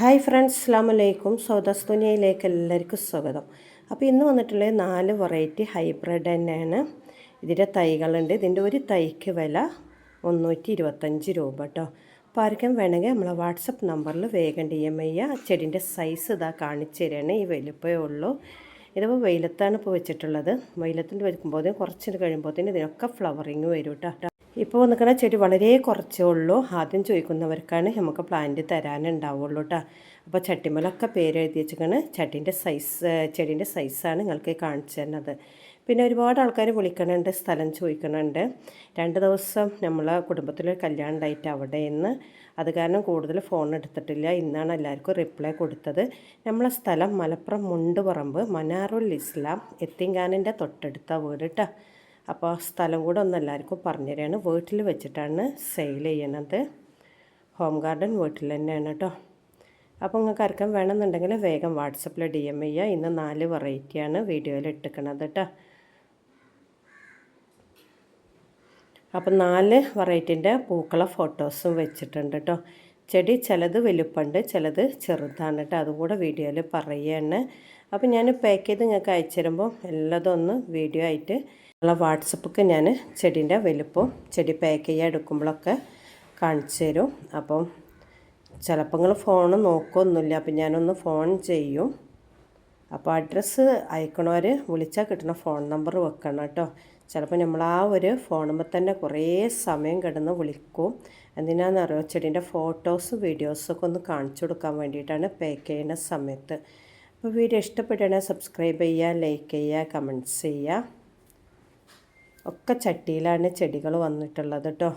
Hi friends അസ്സാം വലൈക്കും സൗദാസ് ദുനിയയിലേക്ക് എല്ലാവർക്കും സ്വാഗതം. അപ്പോൾ ഇന്ന് വന്നിട്ടുള്ള നാല് വെറൈറ്റി ഹൈബ്രിഡ് തന്നെയാണ്. ഇതിന്റെ തൈകളുണ്ട്. ഇതിന്റെ ഒരു തൈക്ക് വില മുന്നൂറ്റി ഇരുപത്തഞ്ച് രൂപ കേട്ടോ. അപ്പോൾ ആർക്കും വേണമെങ്കിൽ നമ്മളെ വാട്സപ്പ് നമ്പറിൽ വേഗം ഡി എം ഐ ചെടിന്റെ സൈസ് ഇതാ കാണിച്ചു തരികയാണ് ഈ വലുപ്പേ ഉള്ളൂ. ഇതിപ്പോൾ വെയിലത്താണ് ഇപ്പോൾ വെച്ചിട്ടുള്ളത്. വെയിലത്തിൽ വെക്കുമ്പോൾ കുറച്ച് കഴിയുമ്പോഴത്തേന് ഇതിനൊക്കെ ഫ്ലവറിങ് വരും കേട്ടോ. ഇപ്പോൾ നിൽക്കുന്ന ചെടി വളരെ കുറച്ചേ ഉള്ളൂ. ആദ്യം ചോദിക്കുന്നവർക്കാണ് നമുക്ക് പ്ലാന്റ് തരാനുണ്ടാവുള്ളൂ കേട്ടോ അപ്പോൾ ചട്ടിമലൊക്കെ പേര് എഴുതി ചട്ടിന്റെ സൈസ് ചെടീന്റെ സൈസാണ് നിങ്ങൾക്ക് കാണിച്ചു തരുന്നത്. പിന്നെ ഒരുപാട് ആൾക്കാർ വിളിക്കണുണ്ട് സ്ഥലം ചോദിക്കണുണ്ട്. രണ്ട് ദിവസം നമ്മളെ കുടുംബത്തിലൊരു കല്യാണം ഉണ്ടായിട്ട് അവിടെ നിന്ന് അത് കാരണം കൂടുതൽ ഫോൺ എടുത്തിട്ടില്ല. ഇന്നാണ് എല്ലാവർക്കും റിപ്ലൈ കൊടുത്തത്. നമ്മളെ സ്ഥലം മലപ്പുറം മുണ്ടുപറമ്പ് മനാറുൽ ഇസ്ലാം എത്തിങ്കാനിന്റെ തൊട്ടടുത്ത വീട് കേട്ടോ അപ്പോൾ സ്ഥലം കൂടെ ഒന്ന് എല്ലാവർക്കും പറഞ്ഞു വീട്ടിൽ വെച്ചിട്ടാണ് സെയിൽ ചെയ്യണത്. ഹോം ഗാർഡൻ വീട്ടിൽ തന്നെയാണ് കേട്ടോ. അപ്പോൾ നിങ്ങൾക്ക് ആർക്കും വേണമെന്നുണ്ടെങ്കിൽ വേഗം വാട്സപ്പിൽ ഡി എം ചെയ്യുക ഇന്ന് നാല് വെറൈറ്റിയാണ് വീഡിയോയിൽ ഇട്ടിക്കണത് കേട്ടോ. അപ്പം നാല് വെറൈറ്റിന്റെ പൂക്കള ഫോട്ടോസും വെച്ചിട്ടുണ്ട് കേട്ടോ. ചെടി ചിലത് വലുപ്പമുണ്ട് ചിലത് ചെറുതാണ് കേട്ടോ. അതും കൂടെ വീഡിയോയിൽ പറയുകയാണ്. അപ്പോൾ ഞാൻ പാക്ക് ചെയ്ത് നിങ്ങൾക്ക് അയച്ചു തരുമ്പോൾ എല്ലാതും ഒന്ന് വീഡിയോ ആയിട്ട് ഉള്ള വാട്സപ്പൊക്കെ ഞാൻ ചെടീന്റെ വലുപ്പം ചെടി പാക്ക് ചെയ്യാൻ എടുക്കുമ്പോഴൊക്കെ കാണിച്ചു തരും. അപ്പം ചിലപ്പോൾ നിങ്ങൾ ഫോൺ നോക്കൊന്നുമില്ല അപ്പം ഞാനൊന്ന് ഫോൺ ചെയ്യും. അപ്പോൾ അഡ്രസ്സ് അയക്കണവർ വിളിച്ചാൽ കിട്ടുന്ന ഫോൺ നമ്പർ വെക്കണം കേട്ടോ. ചിലപ്പോൾ നമ്മൾ ആ ഒരു ഫോണുമ്പോൾ തന്നെ കുറേ സമയം കിടന്ന് വിളിക്കും. എന്തിനാണെന്നറിയോ ചെടീന്റെ ഫോട്ടോസ് വീഡിയോസൊക്കെ ഒന്ന് കാണിച്ചു കൊടുക്കാൻ വേണ്ടിയിട്ടാണ് പാക്ക് ചെയ്യുന്ന സമയത്ത്. അപ്പോൾ വീഡിയോ ഇഷ്ടപ്പെട്ടാണെങ്കിൽ സബ്സ്ക്രൈബ് ചെയ്യുക ലൈക്ക് ചെയ്യുക കമന്റ്സ് ചെയ്യുക. ഒക്കെ ചട്ടിയിലാണ് ചെടികൾ വന്നിട്ടുള്ളത് കേട്ടോ.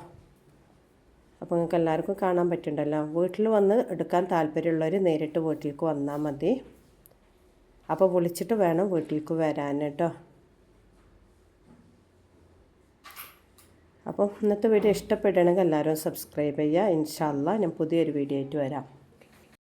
അപ്പോൾ നിങ്ങൾക്ക് എല്ലാവർക്കും കാണാൻ പറ്റുന്നുണ്ടല്ലോ. വീട്ടിൽ വന്ന് എടുക്കാൻ താല്പര്യമുള്ളവർ നേരിട്ട് വീട്ടിലേക്ക് വന്നാൽ മതി. അപ്പോൾ വിളിച്ചിട്ട് വേണം വീട്ടിലേക്ക് വരാൻ കേട്ടോ. അപ്പോൾ ഇന്നത്തെ വീഡിയോ ഇഷ്ടപ്പെടുകയാണെങ്കിൽ എല്ലാവരും സബ്സ്ക്രൈബ് ചെയ്യുക. ഇൻഷാല്ല ഞാൻ പുതിയൊരു വീഡിയോ ആയിട്ട് വരാം.